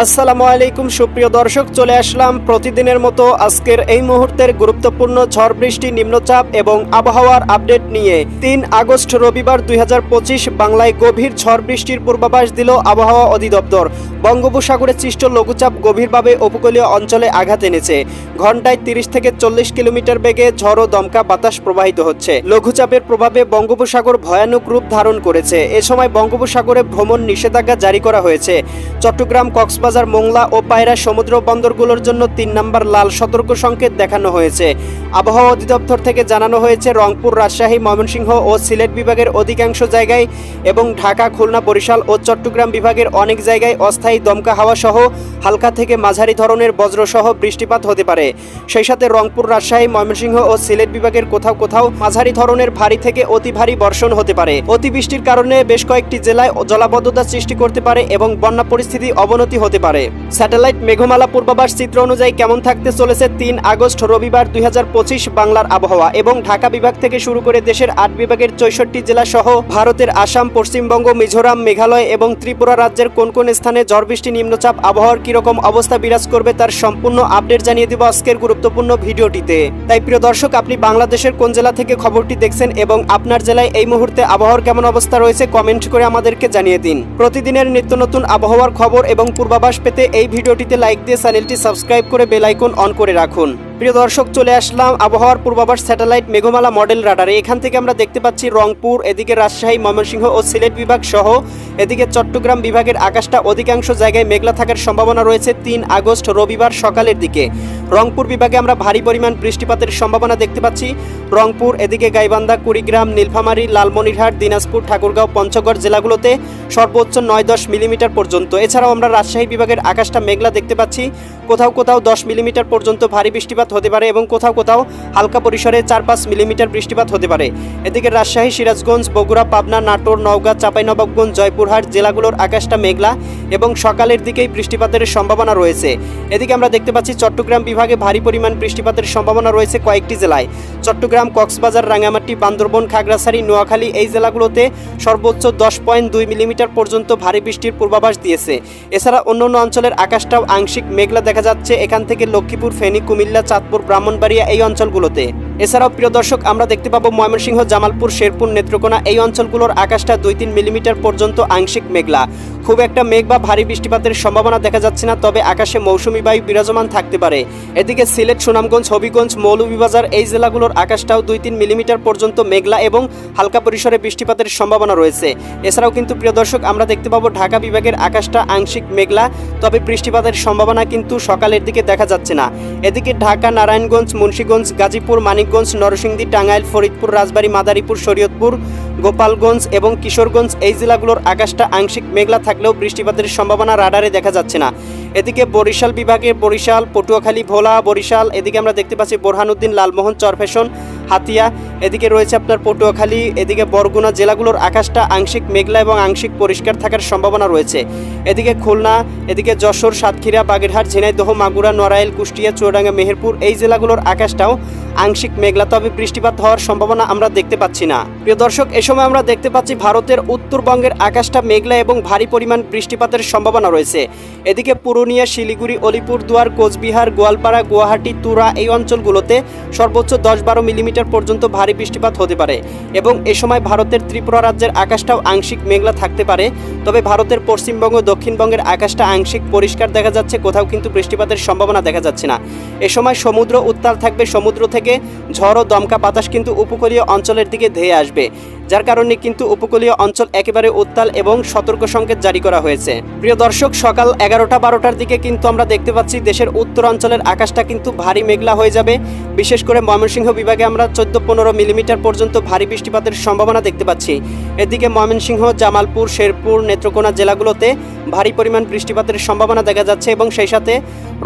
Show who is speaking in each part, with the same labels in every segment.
Speaker 1: আসসালামু আলাইকুম, সুপ্রিয় দর্শক, চলে আসলাম প্রতিদিনের মতো আজকের এই মুহূর্তের গুরুত্বপূর্ণ ঝড় বৃষ্টি, নিম্নচাপ এবং আবহাওয়ার আপডেট নিয়ে। তিন আগস্ট রবিবার দুই হাজার পঁচিশ বাংলায় গভীর ঝড় বৃষ্টির পূর্বাভাস দিল আবহাওয়া অধিদপ্তর। বঙ্গোপসাগরে সৃষ্ট লঘুচাপ গভীরভাবে উপকূলীয় অঞ্চলে আঘাত এনেছে। ঘন্টায় তিরিশ থেকে চল্লিশ কিলোমিটার বেগে ঝড় ও দমকা বাতাস প্রবাহিত হচ্ছে। লঘুচাপের প্রভাবে বঙ্গোপসাগর ভয়ানক রূপ ধারণ করেছে। এ সময় বঙ্গোপসাগরে ভ্রমণ নিষেধাজ্ঞা জারি করা হয়েছে। চট্টগ্রাম কক্সবাজার, মোংলা ও পায়রা সমুদ্র বন্দরগুলোর জন্য তিন নম্বর লাল সতর্ক সংকেত দেখানো হয়েছে। আবহাওয়া অধিদপ্তর থেকে জানানো হয়েছে, রংপুর, রাজশাহী, ময়মনসিংহ ও সিলেট বিভাগের অধিকাংশ জায়গায় এবং ঢাকা, খুলনা, বরিশাল ও চট্টগ্রাম বিভাগের অনেক জায়গায় অস্থায়ী দমকা হাওয়া সহ হালকা থেকে মাঝারি ধরনের বজ্রসহ বৃষ্টিপাত হতে পারে। সেই সাথে রংপুর, রাজশাহী, ময়মনসিংহ ও সিলেট বিভাগের কোথাও কোথাও মাঝারি ধরনের ভারী থেকে অতি ভারী বর্ষণ হতে পারে। অতিবৃষ্টির কারণে বেশ কয়েকটি জেলায় জলাবদ্ধতা সৃষ্টি করতে পারে এবং বন্যা পরিস্থিতি অবনতি হতে পারে। স্যাটেলাইট মেঘমালা পূর্বাভাস চিত্র অনুযায়ী কেমন থাকতে চলেছে তিন আগস্ট রবিবার দুই বাংলার আবহাওয়া এবং ঢাকা বিভাগ থেকে শুরু করে দেশের আট বিভাগের চৌষট্টি জেলা সহ ভারতের আসাম, পশ্চিমবঙ্গ, মিজোরাম, মেঘালয় এবং ত্রিপুরা রাজ্যের কোন কোন স্থানে ঝড় বৃষ্টি নিম্নচাপ আবহাওয়ার কীরকম অবস্থা বিরাজ করবে তার সম্পূর্ণ আপডেট জানিয়ে দিব আজকের গুরুত্বপূর্ণ ভিডিওটিতে। তাই প্রিয় দর্শক, আপনি বাংলাদেশের কোন জেলা থেকে খবরটি দেখছেন এবং আপনার জেলায় এই মুহূর্তে আবহাওয়ার কেমন অবস্থা রয়েছে, কমেন্ট করে আমাদেরকে জানিয়ে দিন। প্রতিদিনের নিত্য নতুন আবহাওয়ার খবর এবং পূর্বাভাস পেতে এই ভিডিওটিতে লাইক দিয়ে চ্যানেলটি সাবস্ক্রাইব করে বেলাইকন অন করে রাখুন। প্রিয় দর্শক, চলে আসলাম আবহাওয়ার পূর্বাভাস স্যাটেলাইট মেঘমালা মডেল রাডারে। এখান থেকে আমরা দেখতে পাচ্ছি রংপুর, এদিকে রাজশাহী, ময়মনসিংহ ও সিলেট বিভাগ সহ, এদিকে চট্টগ্রাম বিভাগের আকাশটা অধিকাংশ জায়গায় মেঘলা থাকার সম্ভাবনা রয়েছে তিন আগস্ট রবিবার সকালের দিকে। রংপুর বিভাগে আমরা ভারী পরিমাণ বৃষ্টিপাতের সম্ভাবনা দেখতে পাচ্ছি। রংপুর, এদিকে গাইবান্ধা, কুড়িগ্রাম, নীলফামারী, লালমনিরহাট, দিনাজপুর, ঠাকুরগাঁও, পঞ্চগড় জেলাগুলোতে সর্বোচ্চ নয় দশ মিলিমিটার পর্যন্ত। এছাড়াও আমরা রাজশাহী বিভাগের আকাশটা মেঘলা দেখতে পাচ্ছি। কোথাও কোথাও দশ মিলিমিটার পর্যন্ত ভারী বৃষ্টিপাত হতে পারে এবং কোথাও কোথাও হালকা পরিসরে চার পাঁচ মিলিমিটার বৃষ্টিপাত হতে পারে। এদিকে রাজশাহী, সিরাজগঞ্জ, বগুড়া, পাবনা, নাটোর, নওগাঁ, চাঁপাইনবাবগঞ্জ, জয়পুরহাট জেলাগুলোর আকাশটা মেঘলা এবং সকালের দিকেই বৃষ্টিপাতের সম্ভাবনা রয়েছে। এদিকে আমরা দেখতে পাচ্ছি চট্টগ্রাম বিভাগে ভারী পরিমাণ বৃষ্টিপাতের সম্ভাবনা রয়েছে কয়েকটি জেলায়। চট্টগ্রাম, কক্সবাজার, রাঙ্গামাটি, বান্দরবন, খাগড়াছড়ি, নোয়াখালী এই জেলাগুলোতে সর্বোচ্চ দশ পয়েন্ট দুই মিলিমিটার পর্যন্ত ভারী বৃষ্টির পূর্বাভাস দিয়েছে। এছাড়া অন্যান্য অঞ্চলের আকাশটাও আংশিক মেঘলা দেখা যাচ্ছে এখান থেকে লক্ষ্মীপুর, ফেনী, কুমিল্লা, চাঁদপুর, ব্রাহ্মণবাড়িয়া এই অঞ্চলগুলোতে। এছাড়াও প্রিয় দর্শক, আমরা দেখতে পাবো ময়মনসিংহ, জামালপুর, শেরপুর, নেত্রকোনা এই অঞ্চলগুলোর আকাশটা দুই তিন মিলিমিটার পর্যন্ত আংশিক মেঘলা। খুব একটা মেঘ বা ভারী বৃষ্টিপাতের সম্ভাবনা দেখা যাচ্ছে না, তবে আকাশে মৌসুমি বায়ু বিরাজমান থাকতে পারে। এদিকে সিলেট, সুনামগঞ্জ, হবিগঞ্জ, মৌলভীবাজার এই জেলাগুলোর আকাশটাও দুই তিন মিলিমিটার পর্যন্ত মেঘলা এবং হালকা পরিসরে বৃষ্টিপাতের সম্ভাবনা রয়েছে। এছাড়াও কিন্তু প্রিয় দর্শক, আমরা দেখতে পাবো ঢাকা বিভাগের আকাশটা আংশিক মেঘলা, তবে বৃষ্টিপাতের সম্ভাবনা কিন্তু সকালের দিকে দেখা যাচ্ছে না। এদিকে ঢাকা, নারায়ণগঞ্জ, মুন্সীগঞ্জ, গাজীপুর, মানিকগঞ্জ, নরসিংদী, টাঙ্গাইল, ফরিদপুর, রাজবাড়ী, মাদারীপুর, শরীয়তপুর, গোপালগঞ্জ এবং কিশোরগঞ্জ এই জেলাগুলোর আকাশটা আংশিক মেঘলা থাকলেও বৃষ্টিপাতের সম্ভাবনা রাডারে দেখা যাচ্ছে না। এদিকে বরিশাল বিভাগে বরিশাল, পটুয়াখালী, ভোলা, বরিশাল, এদিকে আমরা দেখতে পাচ্ছি বোরহানুদ্দিন, লালমোহন চরফেশন হাতিয়া, এদিকে রয়েছে আপনার পটুয়াখালী, এদিকে বরগুনা জেলাগুলোর আকাশটা আংশিক মেঘলা এবং আংশিক পরিষ্কার থাকার সম্ভাবনা রয়েছে। এদিকে খুলনা, এদিকে যশোর, সাতক্ষীরা, বাগেরহাট, ঝিনাইদহ, মাগুরা, নড়াইল, কুষ্টিয়া, চুয়াডাঙ্গা, মেহেরপুর এই জেলাগুলোর আকাশটাও আংশিক মেঘলা, তবে বৃষ্টিপাত হওয়ার সম্ভাবনা আমরা দেখতে পাচ্ছি না। প্রিয় দর্শক, এ সময় আমরা দেখতে পাচ্ছি ভারতের উত্তরবঙ্গের আকাশটা মেঘলা এবং ভারী পরিমাণ বৃষ্টিপাতের সম্ভাবনা রয়েছে। এদিকে পুরুলিয়া, শিলিগুড়ি অলিপুরদুয়ার কোচবিহার, গোয়ালপাড়া, গুয়াহাটি, তুরা এই অঞ্চলগুলোতে সর্বোচ্চ দশ বারো মিলিমিটার পর্যন্ত ভারী বৃষ্টিপাত হতে পারে এবং এ সময় ভারতের ত্রিপুরা রাজ্যের আকাশটাও আংশিক মেঘলা থাকতে পারে। তবে ভারতের পশ্চিমবঙ্গ, দক্ষিণবঙ্গের আকাশটা আংশিক পরিষ্কার দেখা যাচ্ছে, কোথাও কিন্তু বৃষ্টিপাতের সম্ভাবনা দেখা যাচ্ছে না। এ সময় সমুদ্র উত্তাল থাকবে, সমুদ্র থেকে ঝড় ও দমকা বাতাস কিন্তু উপকূলীয় অঞ্চলের দিকে ধেয়ে আসবে। যার কারণে কিন্তু উপকূলীয় অঞ্চল একেবারে উত্তাল এবং সতর্ক সংকেত জারি করা হয়েছে। প্রিয় দর্শক, সকাল এগারোটা বারোটার দিকে কিন্তু আমরা দেখতে পাচ্ছি দেশের উত্তর অঞ্চলের আকাশটা কিন্তু ভারী মেঘলা হয়ে যাবে। বিশেষ করে ময়মনসিংহ বিভাগে আমরা চোদ্দ পনেরো মিলিমিটার পর্যন্ত ভারী বৃষ্টিপাতের সম্ভাবনা দেখতে পাচ্ছি। এদিকে ময়মনসিংহ, জামালপুর, শেরপুর, নেত্রকোনা জেলাগুলোতে ভারী পরিমাণ বৃষ্টিপাতের সম্ভাবনা দেখা যাচ্ছে এবং সেই সাথে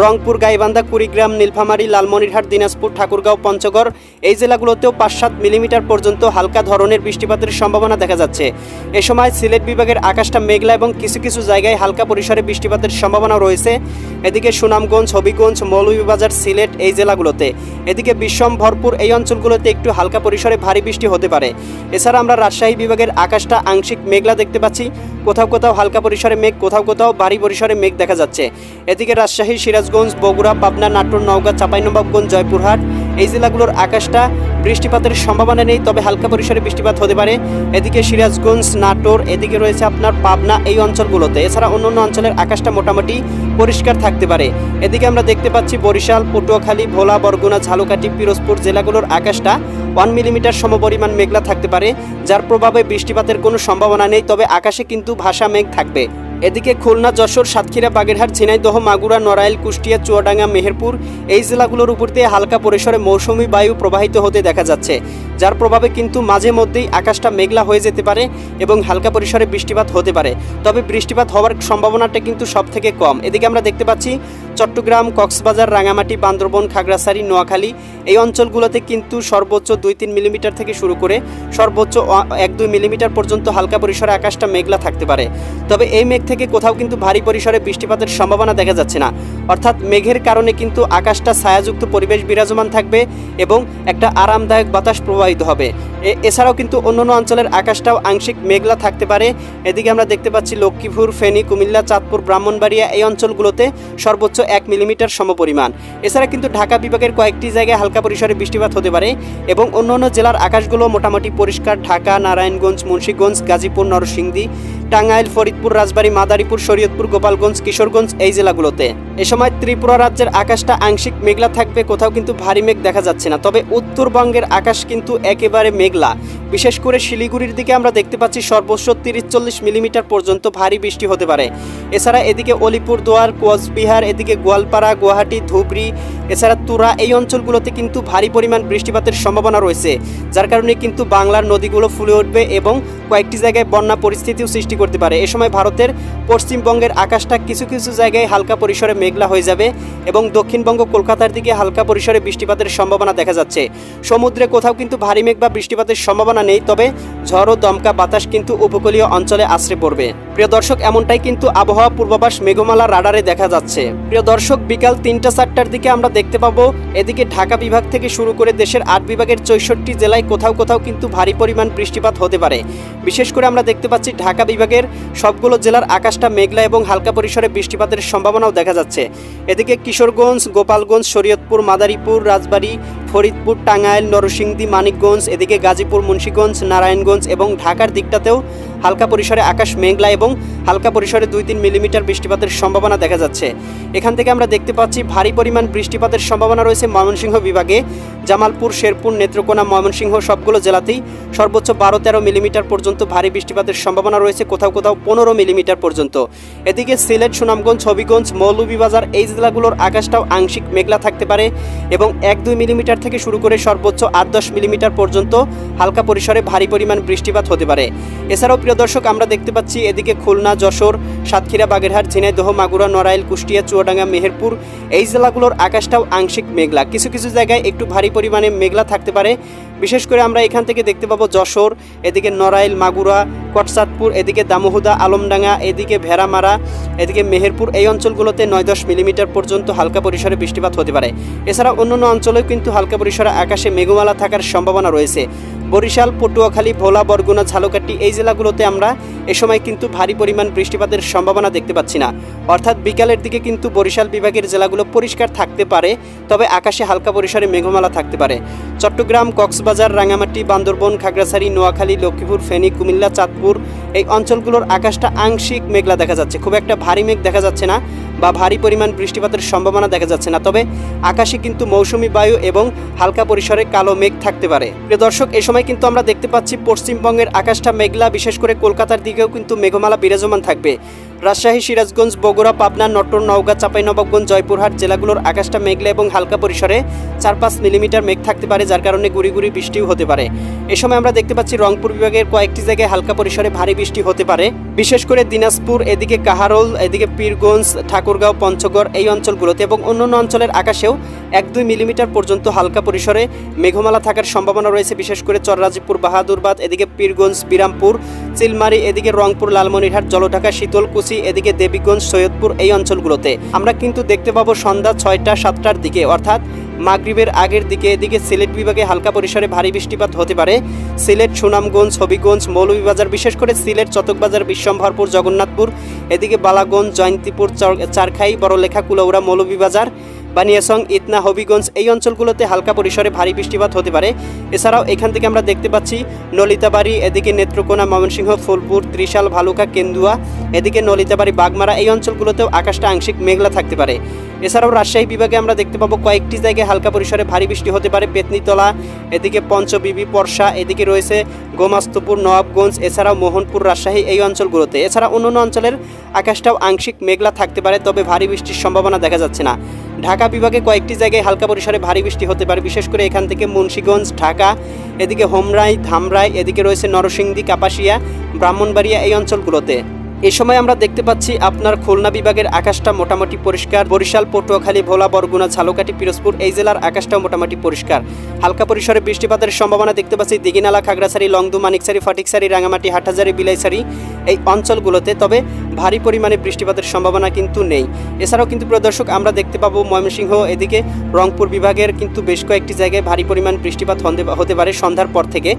Speaker 1: রংপুর, গাইবান্ধা, কুড়িগ্রাম, নীলফামারী, লালমনিরহাট, দিনাজপুর, ঠাকুরগাঁও, পঞ্চগড় এই জেলাগুলোতেও পাঁচ সাত মিলিমিটার পর্যন্ত হালকা ধরনের বৃষ্টিপাতের সম্ভাবনা দেখা যাচ্ছে। এ সময় সিলেট বিভাগের আকাশটা মেঘলা এবং কিছু কিছু জায়গায় হালকা পরিসরে বৃষ্টিপাতের সম্ভাবনা রয়েছে। এদিকে সুনামগঞ্জ, হবিগঞ্জ, মৌলভীবাজার, সিলেট এই জেলাগুলোতে। এদিকে বিষম, ভরপুর এই অঞ্চলগুলোতে একটু হালকা পরিসরে ভারী বৃষ্টি হতে পারে। এছাড়া আমরা রাজশাহী বিভাগের আকাশটা আংশিক মেঘলা দেখতে পাচ্ছি। কোথাও কোথাও হালকা পরিসরে মেঘ, কোথাও কোথাও ভারী পরিসরে মেঘ দেখা যাচ্ছে। এদিকে রাজশাহী সিরাজগঞ্জ, বগুড়া, পাবনা, নাটোর, নওগাঁ, চাঁপাইনবাবগঞ্জ, জয়পুরহাট এই জেলাগুলোর আকাশটা বৃষ্টিপাতের সম্ভাবনা নেই, তবে হালকা পরিসরে বৃষ্টিপাত হতে পারে। এদিকে সিরাজগঞ্জ, নাটোর, এদিকে রয়েছে আপনার পাবনা এই অঞ্চলগুলোতে। এছাড়া অন্য অন্য অঞ্চলের আকাশটা মোটামুটি পরিষ্কার থাকতে পারে। এদিকে আমরা দেখতে পাচ্ছি বরিশাল, পটুয়াখালী, ভোলা, বরগুনা, ঝালকাঠি, পিরোজপুর জেলাগুলোর আকাশটা ওয়ান মিলিমিটার সমপরিমাণ মেঘলা থাকতে পারে, যার প্রভাবে বৃষ্টিপাতের কোনো সম্ভাবনা নেই, তবে আকাশে কিন্তু ভাষা মেঘ থাকবে। এদিকে খুলনা, যশোর, সাতক্ষীরা, বাগেরহাট, ঝিনাইদহ, মাগুরা, নড়াইল, কুষ্টিয়া, চুয়াডাঙ্গা, মেহেরপুর এই জেলাগুলোর উপর দিয়ে হালকা পরিসরে মৌসুমি বায়ু প্রবাহিত হতে দেখা যাচ্ছে। যার প্রভাবে কিন্তু মাঝে মধ্যেই আকাশটা মেঘলা হয়ে যেতে পারে এবং হালকা পরিসরে বৃষ্টিপাত হতে পারে। তবে বৃষ্টিপাত হওয়ার সম্ভাবনাটা কিন্তু সব থেকে কম। এদিকে আমরা দেখতে পাচ্ছি চট্টগ্রাম, কক্সবাজার রাঙামাটি বান্দরবন, খাগড়াছড়ি, নোয়াখালী এই অঞ্চলগুলোতে কিন্তু সর্বোচ্চ দুই তিন মিলিমিটার থেকে শুরু করে সর্বোচ্চ এক দুই মিলিমিটার পর্যন্ত হালকা পরিসরে আকাশটা মেঘলা থাকতে পারে। তবে এই মেঘ থেকে কোথাও কিন্তু ভারী পরিসরে বৃষ্টিপাতের সম্ভাবনা দেখা যাচ্ছে না। অর্থাৎ মেঘের কারণে কিন্তু আকাশটা ছায়াযুক্ত পরিবেশ বিরাজমান থাকবে এবং একটা আরামদায়ক বাতাস প্রবাহিত হবে। এছাড়াও কিন্তু অন্যান্য অঞ্চলের আকাশটাও আংশিক মেঘলা থাকতে পারে। এদিকে আমরা দেখতে পাচ্ছি লক্ষ্মীপুর, ফেনী, কুমিল্লা, চাঁদপুর, ব্রাহ্মণবাড়িয়া এই অঞ্চলগুলোতে সর্বোচ্চ এক মিলিমিটার সমপরিমাণ। এছাড়া কিন্তু ঢাকা বিভাগের কয়েকটি জায়গায় হালকা পরিসরে বৃষ্টিপাত হতে পারে এবং অন্যান্য জেলার আকাশগুলো মোটামুটি পরিষ্কার। ঢাকা, নারায়ণগঞ্জ, মুন্সীগঞ্জ, গাজীপুর, নরসিংদী, টাঙ্গাইল, ফরিদপুর, রাজবাড়ী, মাদারীপুর, শরীয়তপুর, গোপালগঞ্জ, কিশোরগঞ্জ এই জেলাগুলোতে। এ সময় ত্রিপুরা রাজ্যের আকাশটা আংশিক মেঘলা থাকবে, কোথাও কিন্তু ভারী মেঘ দেখা যাচ্ছে না। তবে উত্তরবঙ্গের আকাশ কিন্তু একেবারে মেঘলা। বিশেষ করে শিলিগুড়ির দিকে আমরা দেখতে পাচ্ছি সর্বোচ্চ তিরিশ চল্লিশ মিলিমিটার পর্যন্ত ভারী বৃষ্টি হতে পারে। এছাড়া এদিকে অলিপুরদুয়ার, কোচবিহার, এদিকে গোয়ালপাড়া, গুয়াহাটি, ধুবড়ি, এছাড়া তুরা এই অঞ্চলগুলোতে কিন্তু ভারী পরিমাণ বৃষ্টিপাতের সম্ভাবনা রয়েছে, যার কারণে কিন্তু বাংলার নদীগুলো ফুলে উঠবে এবং কয়েকটি জায়গায় বন্যা পরিস্থিতিও সৃষ্টি করতে পারে। এ সময় ভারতের পশ্চিমবঙ্গের আকাশটা কিছু কিছু জায়গায় হালকা পরিসরে মেঘলা হয়ে যাবে এবং দক্ষিণবঙ্গ কলকাতার দিকে হালকা পরিসরে বৃষ্টিপাতের সম্ভাবনা দেখা যাচ্ছে। সমুদ্রে কোথাও কিন্তু ভারী মেঘ বা বৃষ্টিপাতের সম্ভাবনা নেই, তবে ঝড় ও দমকা বাতাস কিন্তু উপকূলীয় অঞ্চলে আশ্রে পড়বে। প্রিয় দর্শক, এমনটাই কিন্তু আবহাওয়া পূর্বাভাস মেঘমালা রাডারে দেখা যাচ্ছে। প্রিয় দর্শক, বিকাল তিনটা চারটার দিকে আমরা দেখতে পাবো, এদিকে ঢাকা বিভাগ থেকে শুরু করে দেশের আট বিভাগের চৌষট্টি জেলায় কোথাও কোথাও কিন্তু ভারী পরিমাণ বৃষ্টিপাত হতে পারে। বিশেষ করে আমরা দেখতে পাচ্ছি ঢাকা বিভাগের সবগুলো জেলার আকাশটা মেঘলা এবং হালকা পরিসরে বৃষ্টিপাতের সম্ভাবনাও দেখা যাচ্ছে। এদিকে কিশোরগঞ্জ, গোপালগঞ্জ, শরীয়তপুর, মাদারীপুর, রাজবাড়ী, ফরিদপুর, টাঙ্গাইল, নরসিংদী, মানিকগঞ্জ, এদিকে গাজীপুর, মুন্সীগঞ্জ, নারায়ণগঞ্জ এবং ঢাকার দিকটাতেও হালকা পরিসরে আকাশ মেঘলা এবং হালকা পরিসরে দুই তিন মিলিমিটার বৃষ্টিপাতের সম্ভাবনা দেখা যাচ্ছে। এখান থেকে আমরা দেখতে পাচ্ছি ভারী পরিমাণ বৃষ্টিপাতের সম্ভাবনা রয়েছে ময়মনসিংহ বিভাগে। জামালপুর, শেরপুর, নেত্রকোনা, ময়মনসিংহ সবগুলো জেলাতেই সর্বোচ্চ বারো তেরো মিলিমিটার পর্যন্ত ভারী বৃষ্টিপাতের সম্ভাবনা রয়েছে, কোথাও কোথাও পনেরো মিলিমিটার পর্যন্ত। এদিকে সিলেট, সুনামগঞ্জ, হবিগঞ্জ, মৌলভীবাজার এই জেলাগুলোর আকাশটাও আংশিক মেঘলা থাকতে পারে এবং এক দুই মিলিমিটার থেকে শুরু করে সর্বোচ্চ আট দশ মিলিমিটার পর্যন্ত হালকা পরিসরে ভারী পরিমাণ বৃষ্টিপাত হতে পারে। এছাড়াও প্রিয় দর্শক, আমরা দেখতে পাচ্ছি এদিকে খুলনা, যশোর, সাতক্ষীরা, বাগেরহাট, ঝিনাইদহ, মাগুরা, নড়াইল, কুষ্টিয়া, চুয়াডাঙ্গা, মেহেরপুর এই জেলাগুলোর আকাশটাও আংশিক মেঘলা। কিছু কিছু জায়গায় একটু ভারী পরিমাণে মেঘলা থাকতে পারে। বিশেষ করে আমরা এখান থেকে দেখতে পাবো যশোর, এদিকে নড়াইল, মাগুরা, কটসাদপুর, এদিকে দামোহুদা, আলমডাঙ্গা, এদিকে ভেড়ামারা, এদিকে মেহেরপুর, এই অঞ্চলগুলোতে নয় দশ মিলিমিটার পর্যন্ত হালকা পরিসরে বৃষ্টিপাত হতে পারে। এছাড়া অন্যান্য অঞ্চলেও কিন্তু হালকা পরিসরে আকাশে মেঘমালা থাকার সম্ভাবনা রয়েছে। বরিশাল, পটুয়াখালী, ভোলা, বরগুনা ঝালকাটি এই জেলাগুলোতে আমরা এ সময় কিন্তু ভারী পরিমাণ বৃষ্টিপাতের সম্ভাবনা দেখতে পাচ্ছি না। অর্থাৎ বিকালের দিকে কিন্তু বরিশাল বিভাগের জেলাগুলো পরিষ্কার থাকতে পারে, তবে আকাশে হালকা পরিসরে মেঘমালা থাকতে পারে। চট্টগ্রাম, কক্সবাজার রাঙামাটি বান্দরবন, খাগড়াছড়ি, নোয়াখালী, লক্ষ্মীপুর, ফেনী, কুমিল্লা, চাঁদপুর এই অঞ্চলগুলোর আকাশটা আংশিক মেঘলা দেখা যাচ্ছে। খুব একটা ভারী মেঘ দেখা যাচ্ছে না। বা ভারী পরিমাণ বৃষ্টিপাতের সম্ভাবনা দেখা যাচ্ছে না। তবে আকাশে কিন্তু মৌসুমি বায়ু এবং হালকা পরিসরে কালো মেঘ থাকতে পারে। প্রিয় দর্শক এই সময় কিন্তু আমরা দেখতে পাচ্ছি পশ্চিমবঙ্গের আকাশটা মেঘলা, বিশেষ করে কলকাতার দিকেও কিন্তু মেঘমালা বিরাজমান থাকবে। রাজশাহী, সিরাজগঞ্জ, বগুড়া, পাবনা, নটর, নওগাঁ, চাঁপাইনবাবগঞ্জ, জয়পুরহাট জেলাগুলোর আকাশটা মেঘলা এবং হালকা পরিসরে চার পাঁচ মিলিমিটার মেঘ থাকতে পারে, যার কারণে গুড়ি গুড়ি বৃষ্টিও হতে পারে। এ সময় আমরা দেখতে পাচ্ছি রংপুর বিভাগের কয়েকটি জায়গায় হালকা পরিসরে ভারী বৃষ্টি হতে পারে। বিশেষ করে দিনাজপুর, এদিকে কাহারোল, এদিকে পীরগঞ্জ, ঠাকুর ঠাকুরগাঁও, পঞ্চগড় এই অঞ্চলগুলোতে এবং অন্যান্য অঞ্চলের আকাশেও এক দুই মিলিমিটার পর্যন্ত হালকা পরিসরে মেঘমালা থাকার সম্ভাবনা রয়েছে, বিশেষ করে চররাজপুর বাহাদুরবাদ, এদিকে পীরগঞ্জ, বিরামপুর, চিলমারি, এদিকে রংপুর, লালমনিরহাট, জলঢাকা, শীতলকুচি, এদিকে দেবীগঞ্জ, সৈয়দপুর এই অঞ্চলগুলোতে। আমরা কিন্তু দেখতে পাবো সন্ধ্যা ছয়টা, সাতটার দিকে, অর্থাৎ মাগরিবের আগের দিকে, এদিকে সিলেট বিভাগে হালকা পরিসরে ভারী বৃষ্টিপাত হতে পারে। সিলেট, সুনামগঞ্জ, হবিগঞ্জ, মৌলভীবাজার, বিশেষ করে সিলেট চতকবাজার বিশ্বম্ভরপুর, জগন্নাথপুর, এদিকে বালাগঞ্জ, জয়ন্তীপুর, চর- চারখাই, বড়লেখা কুলৌড়া মৌলভীবাজার, বানিয়াসং, ইতনা, হবিগঞ্জ এই অঞ্চলগুলোতে হালকা পরিসরে ভারী বৃষ্টিপাত হতে পারে। এছাড়াও এখান থেকে আমরা দেখতে পাচ্ছি নলিতাবাড়ি, এদিকে নেত্রকোনা, ময়মনসিংহ, ফুলপুর, ত্রিশাল, ভালুকা, কেন্দুয়া, এদিকে নলিতাবাড়ি, বাগমারা এই অঞ্চলগুলোতেও আকাশটা আংশিক মেঘলা থাকতে পারে। এছাড়াও রাজশাহী বিভাগে আমরা দেখতে পাবো কয়েকটি জায়গায় হালকা পরিসরে ভারী বৃষ্টি হতে পারে। পেতনিতলা এদিকে পঞ্চবিবি পর্ষা এদিকে রয়েছে গোমাস্তপুর নবাবগঞ্জ এছাড়াও মোহনপুর, রাজশাহী এই অঞ্চলগুলোতে। এছাড়া অন্যান্য অঞ্চলের আকাশটাও আংশিক মেঘলা থাকতে পারে, তবে ভারী বৃষ্টির সম্ভাবনা দেখা যাচ্ছে না। ঢাকা বিভাগে কয়েকটি জায়গায় হালকা পরিসরে ভারী বৃষ্টি হতে পারে, বিশেষ করে এখান থেকে মুন্সীগঞ্জ, ঢাকা, এদিকে হোমরাই, ধামরাই, এদিকে রয়েছে নরসিংদী, কাপাসিয়া, ব্রাহ্মণবাড়িয়া এই অঞ্চলগুলোতে। এ সময় আমরা দেখতে পাচ্ছি আপনার খুলনা বিভাগের আকাশটা মোটামুটি পরিষ্কার। বরিশাল, পটুয়াখালী, ভোলা, বরগুনা, ঝালকাঠি, পিরোজপুর এই জেলার আকাশটাও মোটামুটি পরিষ্কার। হালকা পরিসরে বৃষ্টিপাতের সম্ভাবনা দেখতে পাচ্ছি দিঘিনালা, খাগড়াছড়ি, লংদু, মানিকছড়ি, ফটিকছড়ি রাঙামাটি হাটহাজারি, বিলাইছড়ি এই অঞ্চলগুলোতে। তবে ভারী পরিমাণে বৃষ্টিপাতের সম্ভাবনা কিন্তু নেই। এছাড়াও কিন্তু প্রিয় দর্শক, আমরা দেখতে পাবো ময়মনসিংহ এদিকে রংপুর বিভাগের কিন্তু বেশ কয়েকটি জায়গায় ভারী পরিমাণ বৃষ্টিপাত হতে পারে সন্ধ্যার পর থেকে।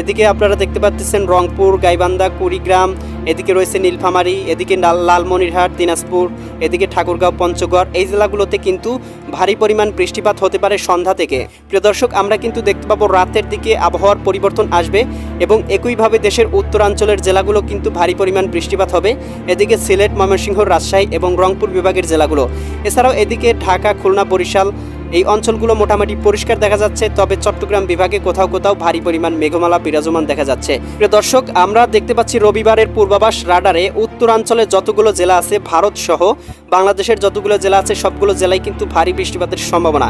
Speaker 1: এদিকে আপনারা দেখতে পাচ্ছেন রংপুর, গাইবান্ধা, কুড়িগ্রাম এদিকে রয়েছে নীলফামারী, এদিকে লাল- লালমনিরহাট, দিনাজপুর, এদিকে ঠাকুরগাঁও, পঞ্চগড়। এই জেলাগুলোতে কিন্তু ভারী পরিমাণ বৃষ্টিপাত হতে পারে সন্ধ্যা থেকে। প্রিয় দর্শক, আমরা কিন্তু দেখতে পাবো রাতের দিকে আবহাওয়ার পরিবর্তন আসবে এবং একইভাবে দেশের উত্তরাঞ্চলের জেলাগুলো কিন্তু ভারী পরিমাণ বৃষ্টিপাত হবে। এদিকে সিলেট, ময়মনসিংহ, রাজশাহী এবং রংপুর বিভাগের জেলাগুলো। এছাড়াও এদিকে ঢাকা, খুলনা, বরিশাল এই অঞ্চলগুলো মোটামুটি পরিষ্কার দেখা যাচ্ছে, তবে চট্টগ্রাম বিভাগে কোথাও কোথাও ভারী পরিমাণ মেঘমালা বিরাজমান দেখা যাচ্ছে। প্রিয় দর্শক, আমরা দেখতে পাচ্ছি রবিবারের পূর্বাভাস রাডারে উত্তরাঞ্চলে যতগুলো জেলা আছে, ভারত সহ বাংলাদেশের যতগুলো জেলা আছে, সবগুলো জেলায় কিন্তু ভারী বৃষ্টিপাতের সম্ভাবনা।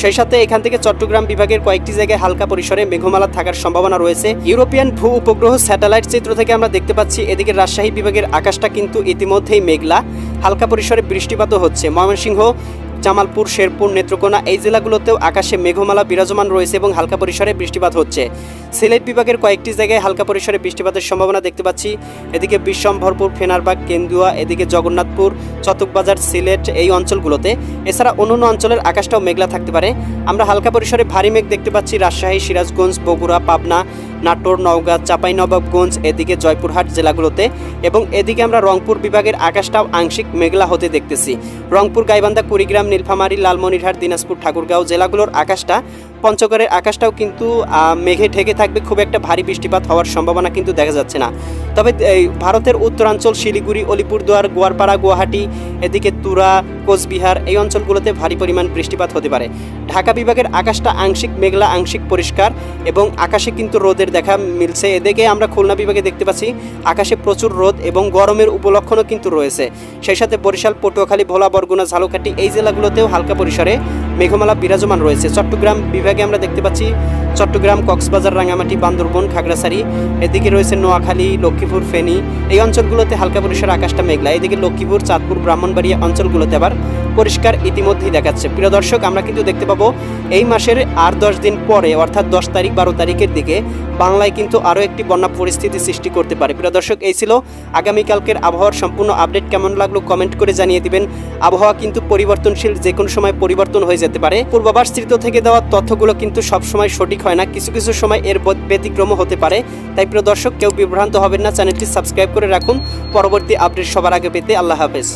Speaker 1: সেই সাথে এখান থেকে চট্টগ্রাম বিভাগের কয়েকটি জায়গায় হালকা পরিসরে মেঘমালা থাকার সম্ভাবনা রয়েছে। ইউরোপিয়ান ভূ উপগ্রহ স্যাটেলাইট চিত্র থেকে আমরা দেখতে পাচ্ছি, এদিকে রাজশাহী বিভাগের আকাশটা কিন্তু ইতিমধ্যেই মেঘলা। হালকা পরিসরে বৃষ্টিপাতও হচ্ছে। ময়মনসিংহ জামালপুর, শেরপুর, নেত্রকোনা এই জেলাগুলোতেও আকাশে মেঘমালা বিরাজমান রয়েছে এবং হালকা পরিসরে বৃষ্টিপাত হচ্ছে। সিলেট বিভাগের কয়েকটি জায়গায় হালকা পরিসরে বৃষ্টিপাতের সম্ভাবনা দেখতে পাচ্ছি। এদিকে বিশ্বম্ভরপুর ফেনারবাগ, কেন্দুয়া, এদিকে জগন্নাথপুর, চতকবাজার, সিলেট এই অঞ্চলগুলোতে। এছাড়া অন্যান্য অঞ্চলের আকাশটাও মেঘলা থাকতে পারে। আমরা হালকা পরিসরে ভারী মেঘ দেখতে পাচ্ছি রাজশাহী, সিরাজগঞ্জ, বগুড়া, পাবনা, নাটোর, নওগাঁ, চাঁপাইনবাবগঞ্জ, এদিকে জয়পুরহাট জেলাগুলোতে এবং এদিকে আমরা রংপুর বিভাগের আকাশটাও আংশিক মেঘলা হতে দেখতেছি। রংপুর, গাইবান্ধা, কুড়িগ্রাম নীলফামারী লালমনিরহাট দিনাজপুর ঠাকুরগাঁও জেলাগুলোর আকাশটা পঞ্চগড়ের আকাশটাও কিন্তু মেঘে ঢেকে থাকবে। খুব একটা ভারী বৃষ্টিপাত হওয়ার সম্ভাবনা কিন্তু দেখা যাচ্ছে না। তবে ভারতের উত্তরাঞ্চল, শিলিগুড়ি, অলিপুরদুয়ার, গোয়ারপাড়া, গুয়াহাটি, এদিকে তুরা, কোচবিহার, এই অঞ্চলগুলোতে ভারী পরিমাণ বৃষ্টিপাত হতে পারে। ঢাকা বিভাগের আকাশটা আংশিক মেঘলা, আংশিক পরিষ্কার এবং আকাশে কিন্তু রোদের দেখা মিলছে। এদিকে আমরা খুলনা বিভাগে দেখতে পাচ্ছি, আকাশে প্রচুর রোদ এবং গরমের উপলক্ষণও কিন্তু রয়েছে। সেই সাথে বরিশাল, পটুয়াখালী, ভোলা, বরগুনা, ঝালকাঠি এই জেলাগুলোতেও হালকা পরিসরে মেঘমালা বিরাজমান রয়েছে। চট্টগ্রাম বিভাগে আমরা দেখতে পাচ্ছি, চট্টগ্রাম, কক্সবাজার রাঙামাটি বান্দরবন, খাগড়াছড়ি, এদিকে রয়েছে নোয়াখালী, লক্ষ্মীপুর, ফেনী। এই অঞ্চলগুলোতে হালকা পরিসর আকাশটা মেঘলা। এদিকে লক্ষ্মীপুর, চাঁদপুর, ব্রাহ্মণবাড়িয়া অঞ্চলগুলোতে আবার পরিষ্কার ইতিমধ্যেই দেখাচ্ছে। প্রিয় দর্শক, আমরা কিন্তু দেখতে পাবো এই মাসের আর দশ দিন পরে, অর্থাৎ দশ তারিখ বারো তারিখের দিকে বাংলায় কিন্তু আরও একটি বন্যা পরিস্থিতি সৃষ্টি করতে পারে। প্রিয় দর্শক, এই ছিল আগামীকালকের আবহাওয়ার সম্পূর্ণ আপডেট। কেমন লাগল কমেন্ট করে জানিয়ে দিবেন। আবহাওয়া কিন্তু পরিবর্তনশীল, যে কোনো সময় পরিবর্তন হয়ে যেতে পারে। পূর্বাভাসৃত থেকে দেওয়া তথ্যগুলো কিন্তু সব সময় সঠিক হয় না। কিছু কিছু সময় এর ব- ব্যতিক্রমও হতে পারে। তাই প্রিয় দর্শক, কেউ বিভ্রান্ত হবেন না। চ্যানেলটি সাবস্ক্রাইব করে রাখুন। পরবর্তী আপডেট সবার আগে পেতে আল্লাহ হাফেজ।